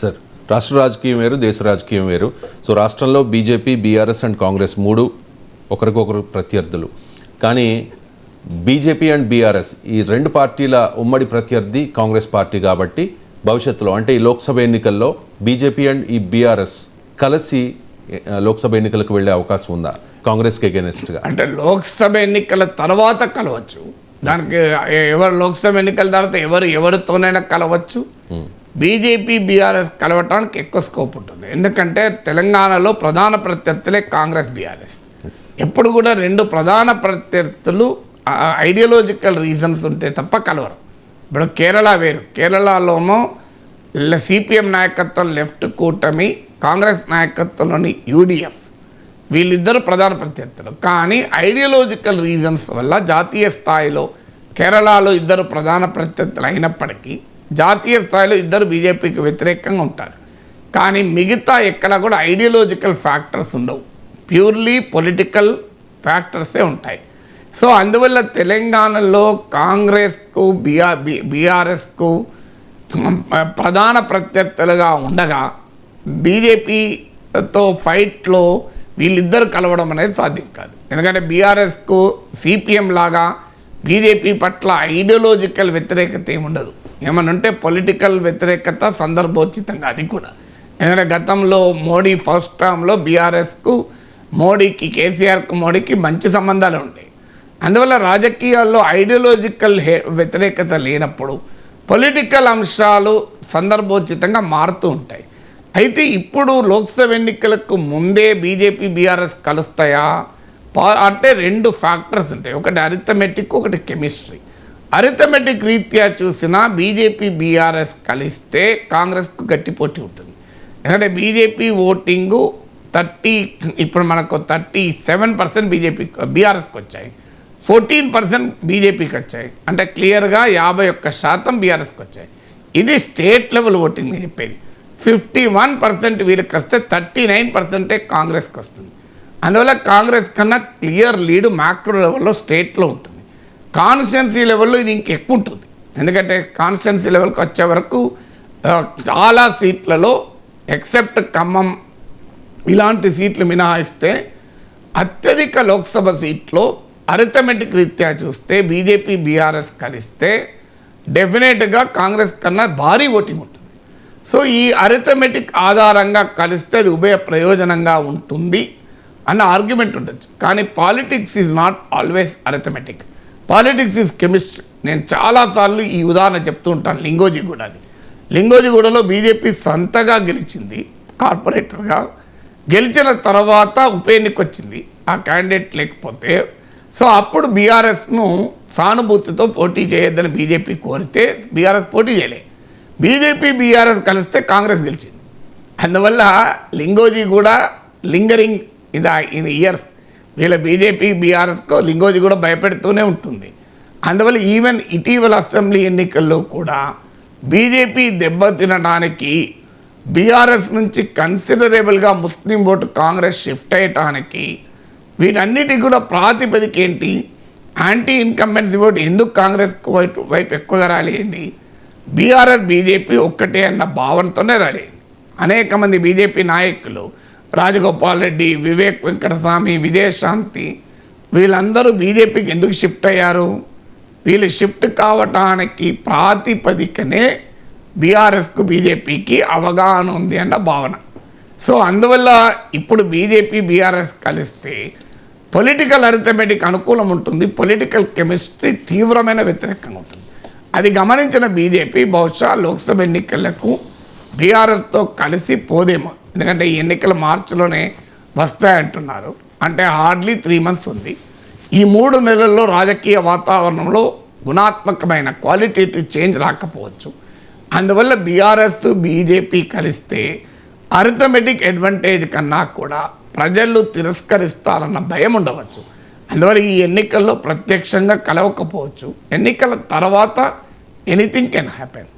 Sir రాష్ట్ర రాజకీయం వేరు దేశ రాజకీయం వేరు. సో రాష్ట్రంలో బీజేపీ బీఆర్ఎస్ అండ్ కాంగ్రెస్ మూడు ఒకరికొకరు ప్రత్యర్థులు. కానీ బీజేపీ అండ్ బీఆర్ఎస్ ఈ రెండు పార్టీల ఉమ్మడి ప్రత్యర్థి కాంగ్రెస్ పార్టీ కాబట్టి భవిష్యత్తులో అంటే ఈ లోక్సభ ఎన్నికల్లో బీజేపీ అండ్ ఈ బీఆర్ఎస్ కలిసి లోక్సభ ఎన్నికలకు వెళ్ళే అవకాశం ఉందా? కాంగ్రెస్కి అగెనెస్ట్గా అంటే లోక్సభ ఎన్నికల తర్వాత కలవచ్చు. దానికి ఎవరు లోక్సభ ఎన్నికల తర్వాత ఎవరు ఎవరితోనైనా కలవచ్చు. బీజేపీ బీఆర్ఎస్ కలవటానికి ఎక్కువ స్కోప్ ఉంటుంది. ఎందుకంటే తెలంగాణలో ప్రధాన ప్రత్యర్థులే కాంగ్రెస్ బీఆర్ఎస్. ఎప్పుడు కూడా రెండు ప్రధాన ప్రత్యర్థులు ఐడియాలజికల్ రీజన్స్ ఉంటే తప్ప కలవరు. ఇప్పుడు కేరళ వేరు. కేరళలోనూ సిపిఎం నాయకత్వం లెఫ్ట్ కూటమి కాంగ్రెస్ నాయకత్వంలోని యూడిఎఫ్ వీళ్ళిద్దరు ప్రధాన ప్రత్యర్థులు. కానీ ఐడియాలజికల్ రీజన్స్ వల్ల జాతీయ స్థాయిలో కేరళలో ఇద్దరు ప్రధాన ప్రత్యర్థులు అయినప్పటికీ జాతీయ స్థాయిలో ఇద్దరు బీజేపీకి వ్యతిరేకంగా ఉంటారు. కానీ మిగతా ఎక్కడ కూడా ఐడియాలజికల్ ఫ్యాక్టర్స్ ఉండవు. ప్యూర్లీ పొలిటికల్ ఫ్యాక్టర్సే ఉంటాయి. సో అందువల్ల తెలంగాణలో కాంగ్రెస్కు బీఆర్ బీఆర్ఎస్కు ప్రధాన ప్రత్యర్థులుగా ఉండగా బీజేపీతో ఫైట్లో వీళ్ళిద్దరు కలవడం అనేది సాధ్యం కాదు. ఎందుకంటే బీఆర్ఎస్కు సిపిఎం లాగా బీజేపీ పట్ల ఐడియాలజికల్ వ్యతిరేకత ఏమి ఉండదు ఏమనంటే పొలిటికల్ వ్యతిరేకత సందర్భోచితంగా అది కూడా. ఎందుకంటే గతంలో మోడీ ఫస్ట్ టర్మ్లో బీఆర్ఎస్కు మోడీకి కేసీఆర్కు మోడీకి మంచి సంబంధాలు ఉండేవి అందువల్ల రాజకీయాల్లో ఐడియాలజికల్ వ్యతిరేకత లేనప్పుడు పొలిటికల్ అంశాలు సందర్భోచితంగా మారుతూ ఉంటాయి. అయితే ఇప్పుడు లోక్సభ ఎన్నికలకు ముందే బీజేపీ బీఆర్ఎస్ కలుస్తాయా? అంటే రెండు ఫ్యాక్టర్స్ ఉంటాయి. ఒకటి అరిథమెటిక్ ఒకటి కెమిస్ట్రీ అరిథమెటిక్ రీత్యా చూసినా బీజేపీ బీఆర్ఎస్ కలిస్తే కాంగ్రెస్కు గట్టి పోటీ ఉంటుంది. ఎందుకంటే బీజేపీ ఓటింగు థర్టీ ఇప్పుడు మనకు థర్టీ సెవెన్ పర్సెంట్ బీజేపీ బీఆర్ఎస్కి వచ్చాయి. ఫోర్టీన్ పర్సెంట్ బీజేపీకి వచ్చాయి. అంటే క్లియర్గా యాభై ఒక్క శాతం బీఆర్ఎస్కి వచ్చాయి. ఇది స్టేట్ లెవెల్ ఓటింగ్ నేను చెప్పేది. ఫిఫ్టీ వన్ పర్సెంట్ వీళ్ళకి వస్తే థర్టీ నైన్ పర్సెంటే కాంగ్రెస్కి వస్తుంది. అందువల్ల కాంగ్రెస్ కన్నా క్లియర్ లీడ్ మ్యాక్రో లెవెల్లో స్టేట్లో ఉంటుంది. కాన్స్టిట్యున్సీ లెవెల్లో ఇది ఇంకెక్కువ ఉంటుంది. ఎందుకంటే కాన్స్టిట్యున్సీ లెవెల్కి వచ్చే వరకు చాలా సీట్లలో ఎక్సెప్ట్ ఖమ్మం ఇలాంటి సీట్లు మినహాయిస్తే అత్యధిక లోక్సభ సీట్లో అరిథమెటిక్ రీత్యా చూస్తే బీజేపీ బీఆర్ఎస్ కలిస్తే డెఫినెట్గా కాంగ్రెస్ కన్నా భారీ ఓటింగ్ ఉంటుంది. సో ఈ అరిథమెటిక్ ఆధారంగా కలిస్తే అది ఉభయ ప్రయోజనంగా ఉంటుంది అన్న ఆర్గ్యుమెంట్ ఉండొచ్చు. కానీ politics is not always arithmetic. Politics is chemistry నేను చాలాసార్లు ఈ ఉదాహరణ చెప్తూ ఉంటాను లింగోజిగూడని లింగోజిగూడలో బీజేపీ సొంతగా గెలిచింది కార్పొరేటర్గా. గెలిచిన తర్వాత ఉప ఎన్నిక వచ్చింది ఆ క్యాండిడేట్ లేకపోతే. సో అప్పుడు బీఆర్ఎస్ను సానుభూతితో పోటీ చేయొద్దని బీజేపీ కోరితే బీఆర్ఎస్ పోటీ చేయలే. బీజేపీ బీఆర్ఎస్ కలిస్తే కాంగ్రెస్ గెలిచింది. అందువల్ల లింగోజీ కూడా లింగరింగ్ ఇన్ ఇన్ ఇయర్స్ వీళ్ళ బీజేపీ బీఆర్ఎస్కో లింగోజీ కూడా భయపెడుతూనే ఉంటుంది. అందువల్ల ఈవెన్ ఇటీవల అసెంబ్లీ ఎన్నికల్లో కూడా బీజేపీ దెబ్బతినడానికి బీఆర్ఎస్ నుంచి కన్సిడరబుల్గా ముస్లిం ఓటు కాంగ్రెస్ షిఫ్ట్ అయ్యటానికి వీటన్నిటికి కూడా ప్రాతిపదిక ఏంటి? యాంటీ ఇన్కంబెన్సీ ఓటు ఎందుకు కాంగ్రెస్ వైపు వైపు ఎక్కువగా రాలేంది బీఆర్ఎస్ బీజేపీ ఒక్కటే అన్న భావనతోనే రాలేదు అనేక మంది బీజేపీ నాయకులు రాజగోపాల్ రెడ్డి వివేక్ వెంకటస్వామి విజయశాంతి వీళ్ళందరూ బీజేపీకి ఎందుకు షిఫ్ట్ అయ్యారు? వీళ్ళు షిఫ్ట్ కావటానికి ప్రాతిపదికనే బీఆర్ఎస్కు బీజేపీకి అవగాహన ఉంది అన్న భావన. సో అందువల్ల ఇప్పుడు బీజేపీ బీఆర్ఎస్ కలిస్తే పొలిటికల్ అరిథమెటిక్ అనుకూలం ఉంటుంది పొలిటికల్ కెమిస్ట్రీ తీవ్రమైన వ్యతిరేకంగా ఉంటుంది. అది గమనించిన బీజేపీ బహుశా లోక్సభ ఎన్నికలకు బీఆర్ఎస్తో కలిసి పోదేమో. ఎందుకంటే ఈ ఎన్నికలు మార్చిలోనే వస్తాయంటున్నారు అంటే హార్డ్లీ త్రీ మంత్స్ ఉంది. ఈ మూడు నెలల్లో రాజకీయ వాతావరణంలో గుణాత్మకమైన క్వాలిటేటివ్ చేంజ్ రాకపోవచ్చు. అందువల్ల బీఆర్ఎస్ బీజేపీ కలిస్తే అరిథమెటిక్ అడ్వాంటేజ్ కన్నా కూడా ప్రజలు తిరస్కరిస్తారన్న భయం ఉండవచ్చు. అందువల్ల ఈ ఎన్నికల్లో ప్రత్యక్షంగా కలవకపోవచ్చు. ఎన్నికల తర్వాత ఎనీథింగ్ కెన్ హ్యాపెన్